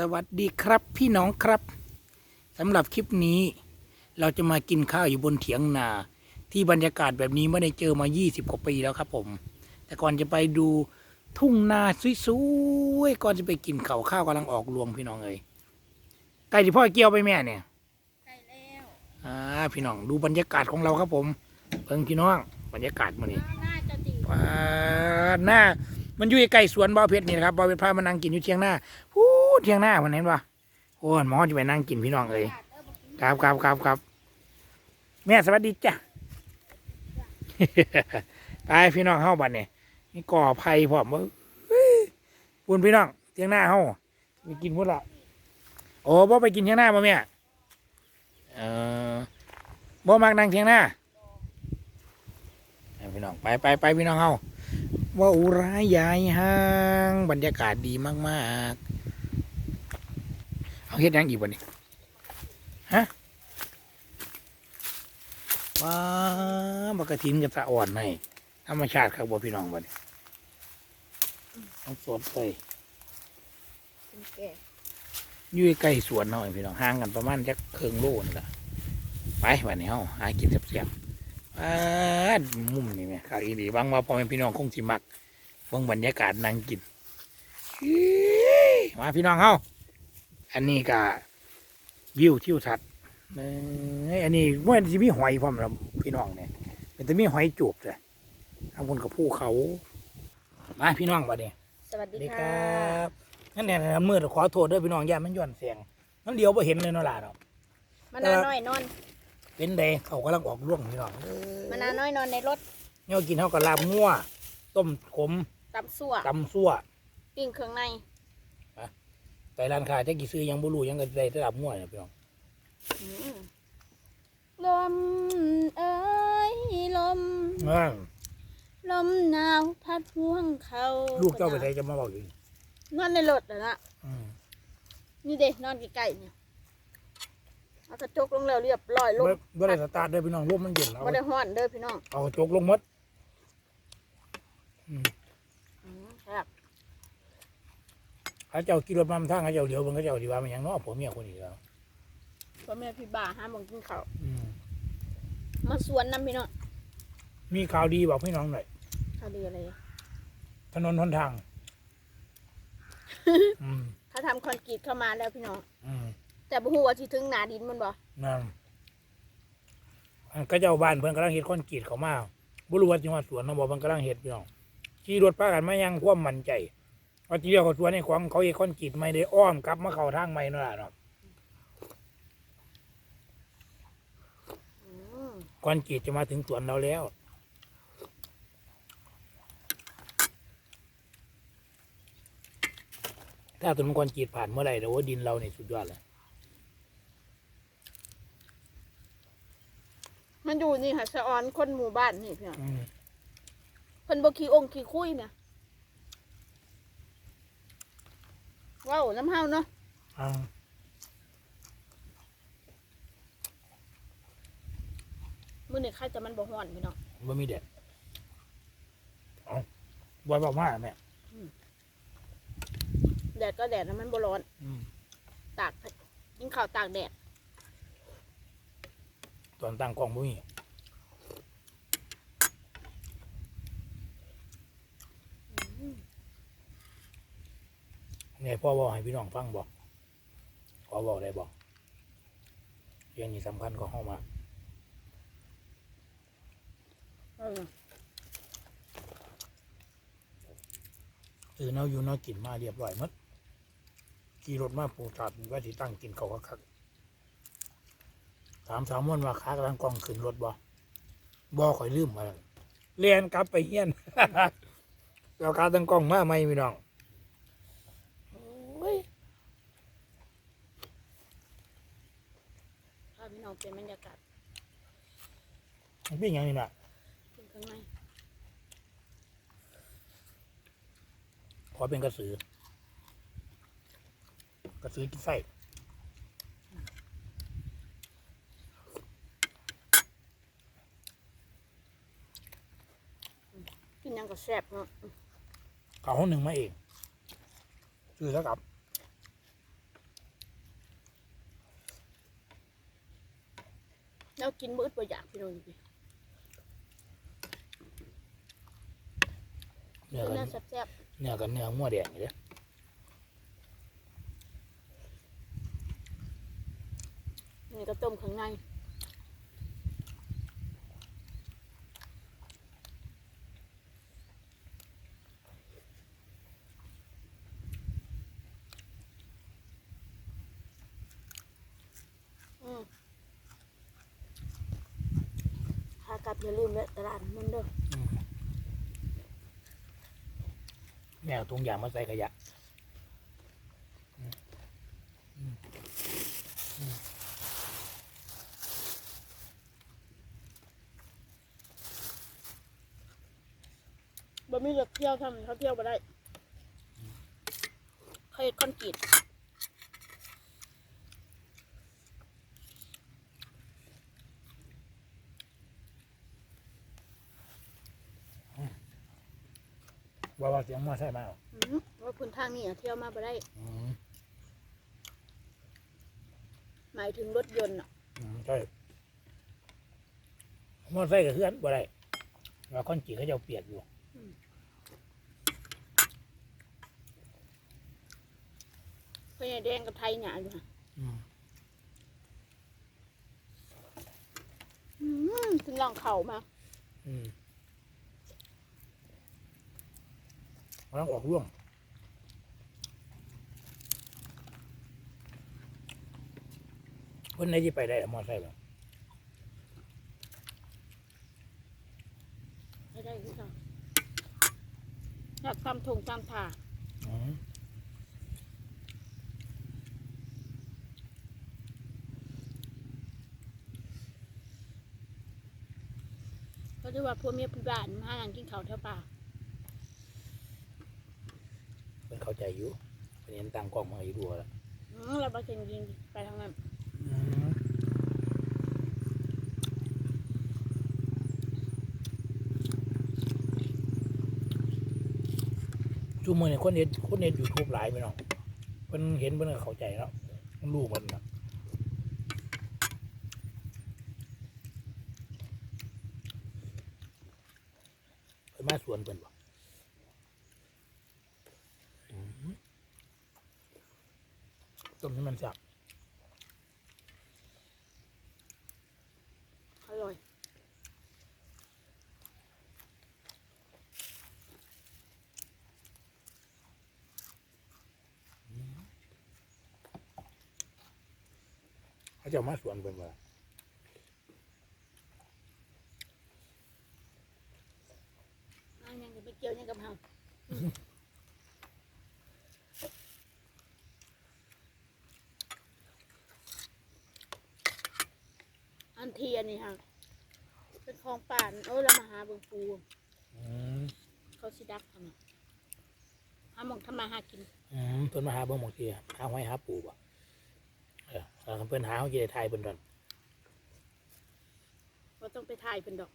สวัสดีครับพี่น้องครับสำหรับคลิปนี้ เราจะมากินข้าวอยู่บนเถียงนา ที่บรรยากาศแบบนี้ไม่ได้เจอมา 20 กว่าปีแล้วครับผม แต่ก่อนจะไปดูทุ่งนาสวยๆก่อนจะไปกินข้าวข้าวกำลังออกรวงพี่น้องเอ้ยไก่ที่พ่อเกี่ยวไปแม่เนี่ยใกล้แล้วอ่าพี่น้องดูบรรยากาศของเราครับผมเพิ่งพี่น้องบรรยากาศมันนี่น่าจะดีอ่าหน้ามันอยู่ใกล้สวนบ่อเพชรนี่นะครับบ่อเพชรพามานั่งกินอยู่เทียงหน้าพูด เทียงหน้ามันเห็นปะโอ้ยหมอจะไปนั่งกินพี่น้องเอ้ยครับครับครับครับแม่สวัสดีจ้ะไปพี่น้องเฮาบัดเนี่ยนี่ก่อไผ่พร้อมว่าปุ่นพี่น้องเทียงหน้าเฮาไปกินพุ่นละโอ้บ่ไปกินเทียงหน้าบ่แม่เออบ่มักนั่งเทียงหน้าเอาพี่น้องไปไปไปพี่น้องเฮาว่าอุรายายห้าง บรรยากาศดีมาก ๆ เอาเฮ็ดยังอีกวันนี้ฮะว้าบักกะทินกับสะอ่อนให้ธรรมชาติครับบ่พี่น้องบัดนี้ต้องสดเลยคุณแก่อยู่ใกล้สวนหน่อยพี่น้องห่างกันประมาณจักเครึ่งโลนี่ละไปวันนี้เฮาหากินเสียบๆอ่ามุมนี่แม่ขาวอีดีบางว่าพ่อแม่พี่น้องคงสิมักเบิ่งบรรยากาศนั่งกินมาพี่น้องเฮา อันนี้ก็วิวทิวทัศน์เอ้ยอันนี้ว่าจะมีหอยพร้อมแล้วพี่น้องเนี่ยเป็นจะมีหอยจูบเลยทางบนกับภูเขามาพี่น้องบัดนี้สวัสสวัสดีดีคค่ะรับนั่นเนี่ยมืดขอโทษด้วยพี่น้องอย่ามันย้อนเสียงนั่นเดียวไ่เห็นเลยเนาะล่ะเนาะมานาวน้อยนอน เป็นแดงเขากำลังออกร่วงพี่น้องเอ้ยมานาวน้อยนอนในรถเนี่ยกินเท่ากับลาบงัวต้มขมตำสั่วตำซั่วปิ้งเครื่องใน ไปร้านค้าจะกี่ซื้อยังบุรูยังก็ได้ระดับมั่วเนี่ยพี่น้องอืมลมเอ้ยลม อ่าลมหนาวพัดห่วงเขาลูกเจ้าไปไหนจะมาบอกอยู่นอนในรถแล้วนะอืมนี่เด็นอนใกล้ๆเนี่ยเอากระจกลงแล้วเรียบร้อยลงบ่บ่ได้สตาร์ทด้วยพี่น้องร่มมันเย็นเอาไม่ได้ห้อนเด้อพี่น้องเอากระจกลงหมดอืม อืมครับ เขาเจ้าขี่รถมาทางเขาเจ้าเดี๋ยวมันเขาเจ้าดีว่ามันหยังเนาะผมเมียคนอีกแล้วพ่อแม่พี่บ่าห้ามมองกินข้าวอืมมาสวนน้ำพี่น้องมีข่าวดีบอกพี่น้องหน่อยเขาดีอะไรถนนหนทาง อืมเขาทำคอนกรีตเข้ามาแล้วพี่น้อง อืม แต่บ่ฮู้ว่าสิถึงหนาดินมันบ่นั่นอันก็เจ้าบ้านเพิ่นกำลังเฮ็ดคอนกรีตเขามาบุรุษจังหวัดสวนเนาะบอกเพิ่นกำลังเฮ็ดพี่น้องขี่รถพากันมายังความมั่นใจ ว่าที่เดียวกับสวนในของเขาเฮ็ดคอนกรีตไม่ได้อ้อมกลับมาเข้าทางใหม่นั่นล่ะเนาะอืมคอนกรีตจะมาถึงสวนเราแล้วถ้าถนนคอนกรีตผ่านเมื่อไหร่เดี๋ยวว่าดินเราเนี่ยสุดยอดเลยมันอยู่นี่ค่ะสะออนคนหมู่บ้านนี่พี่น้องอืม เพิ่นบ่ขี้องขี้คุยเนี่ยเว้าวน้ำเฮาเนาะอ่ามื้อนี้ใครจะมันบ่ฮ้อนพี่น้องบ่มีเด็ดเอาบอยบอกมาแม่แดดก็แดดนะมันบ่ร้อน อืมตากกินข้าวตากแดด ตอนตั้งกล้องบ่มี ไงพ่อบอกให้พี่น้องฟังบอกขอบอกได้บอกเรื่องนี้สำคัญก็ห้องมากเออตื่นเอาอยู่เนอากินมาเรียบร้อยหมัดขี่รถมาปูตัดว่าที่ตั้งกินเขาวคักๆถามสามวันว่าขากำลังกล้องขึ้นรถบ่บ่ข่อยลืมมาเรียนกลับไปเฮียนเอาขาตั้งกล้องมาไหมพี่น้องโอ้ย พาพี่น้อง เป็นบรรยากาศมันเป็นอย่างนี้น่ะกินข้างในขอเป็นกระสือ กระสือกินไส้กินหยังก็แซ่บเนาะเขาห้องหนึ่งมาเองซื้อแล้วกลับ แล้วกินมื้อบ่อยากพี่น้องอยู่ดิเนื้อกันน่าแซ่บเนื้อกันเนื้องัวแดงอยู่เด้อๆนี่ก็ต้มข้างใน กลับอย่าลืมแวะตลาดมันเด้ออืมแม่เอาถุงยางมาใส่ขยะบ่มีเลือกเที่ยวทำเขาเที่ยวบ่ได้เคยคอนกรีต ว่าว่าเสียงมาใช่ไหมเอาอืมว่าพื้นทางนี่อะเที่ยวมาบ่ได้ อืมหมายถึงรถยนต์อะอืมใช่มอไซค์กับเพื่อนบ่ได้ว่าก้อนจีเขาจะเอาเปียกอยู่เพราะยายแดงกับไทยหนาอยู่ค่ะอืมอืมถึงหลังเข่ามาอืม มันต้องออกร่วงคนไหนที่ไปได้อะมอไซค์แบบไม่ได้ที่เราอยากทำถงตามถาอืมเขาจะว่าพวกเมียผู้บ้านมาหากินข้าวแถวป่า เป็นเข้าใจอยู่เป็นเห็นต่างกล้องมาอยู่ดูแล้วอืมเราไปเก่งยิงไปทางนั้นอืมชูมือเนี่ยคนเน็ตคนเน็ตยูทูบหลายไปเนาะเพิ่นเห็นเพิ่นก็เข้าใจแล้วมันรู้มันนะเพิ่นมาสวนเพิ่นบ่อืม ต้มให้มันสับอร่อยเขาจะเอามาสวนเพิ่นบ่อันยังจะไปเกี่ยวยังกับเฮา อันเทียนี่ค่ะ เป็นคลองป่านโอ้ยเรามาหาเบิ่งปู อืมเขาสิดักทำไมหาหมองทำมาหากิน อืมเพิ่นมาหาเบิ่งบางทีหาหอยหาปูบ่เออแล้วเพิ่นหาเขาจะได้ทายเพิ่นดอนก็ต้องไปถ่ายเป็นดอก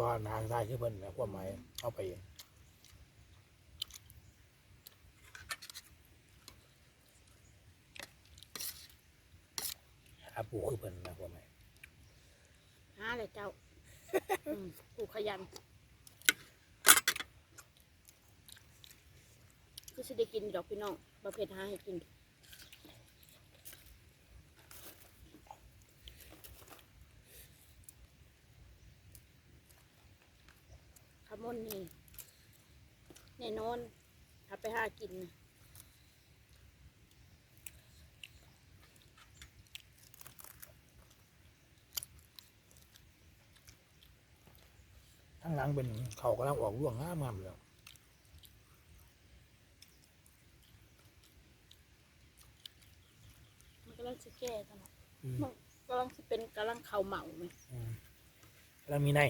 ว่าทางทายคือเพิ่นนะความหมายเอาไปเอง หาปูคือเพิ่นนะความหมายหาเลยเจ้าอืมปูขยันคือสิได้กินดอกพี่น้องประเภทหาให้กิน ขมนนี่แน่นอนถ้าไปหากินนะ ทั้งหลังเป็นเขากำลังออกร่วงงามๆเลยมันกำลังสิแก่ตลอดอืมมันกำลังสิเป็นกำลังเข่าเหมาไหมอืมแล้วมีใน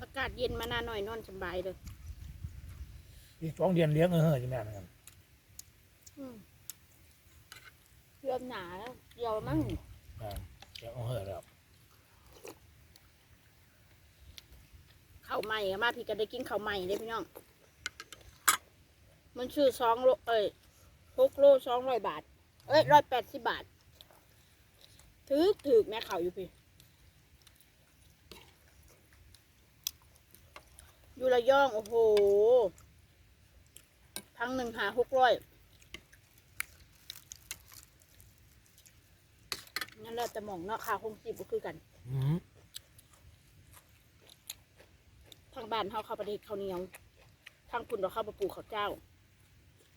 อากาศเย็นมานาหน่อยนอนสบายเลยอีกสองเดือนเลี้ยงเออใช่ไหมครับ อืมเริ่มหนาแล้วเดี๋ยวมั้ง อ่าเลี้ยงเออแล้วข้าวใหม่มาพี่ก็ได้กินข้าวใหม่เลยพี่น้อง มันชื่อซองโลเอ้ยหกโลสองร้อยบาท เอ้ยร้อยแปดสิบบาท ถือถือแม่เขาวอยู่พี่ อยู่ระยอง โอ้โหทั้งหนึ่งหาหกร้อย นั่นแหละแต่หมองเนาะค่าคงจีบก็คือกันอืมทางบ้านเขาเข้าประเทศข้าวเหนียว ทางคุณเราเข้ามาปลูกข้าวเจ้า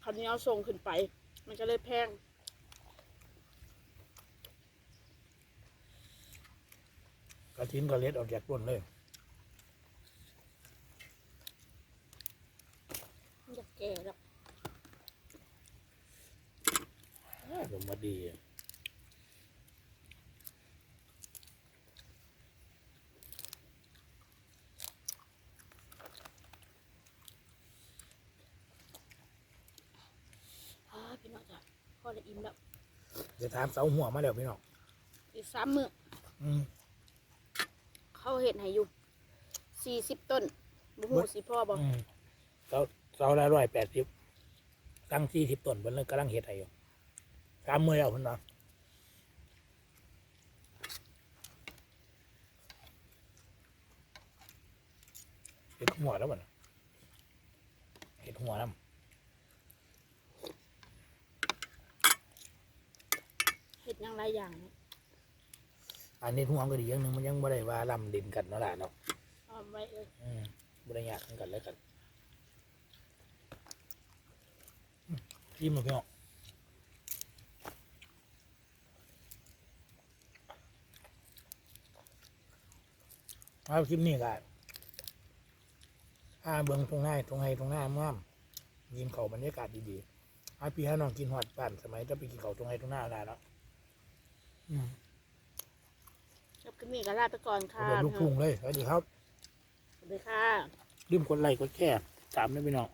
ข้าวเหนียวส่งขึ้นไป มันก็เลยแพงกระถินก็เล็ดออกจากต้นเลย มันจะแก่แล้วอ้าผมมาดีอ้าพี่น้องจ้ะพอละอิ่มแล้ว เดี๋ยวถามเสาหัวมาแล้วพี่น้องอีกสามมืออืมเขาเห็ดให้อยู่สี่สิบต้นบุหูสิพ่อบอกอืมเสาเสาละร้อยแปดสิบตั้งสี่สิบต้นบนเลยกำลังเฮ็ดให้อยู่สามมือแล้วคุณน้องเห็ดหัวแล้วบ่นะเห็ดหัวแล้ว เห็ดห ยังหลายอย่างนะอันนี้หัวก็ดีอย่างหนึงมันยังไม่ได้ว่าลำดินกันเนาะล่ะเนาะเอาไว้เอออืมบริยากกันแล้วกันอืมจิ้มมาพี่น้องเอาคลิปนี้กันอาเบิ้งตรงหน้าตรงไห้ตรงหน้าม่ามยิมเขาบรรยากาศดีๆอาพี่ให้น้องกินหอดบ้านสมัยจะไปกินเขาตรงไห้ตรงหน้าแล้วเนาะ อืมแล้วก็มีกระลาไปก่อนค่ะเดี๋ยวลูกทุ่งเลยสวัสดีครับ สวัสดีค่ะ ลืมกดไลค์กดแชร์ตามด้วยพี่น้อง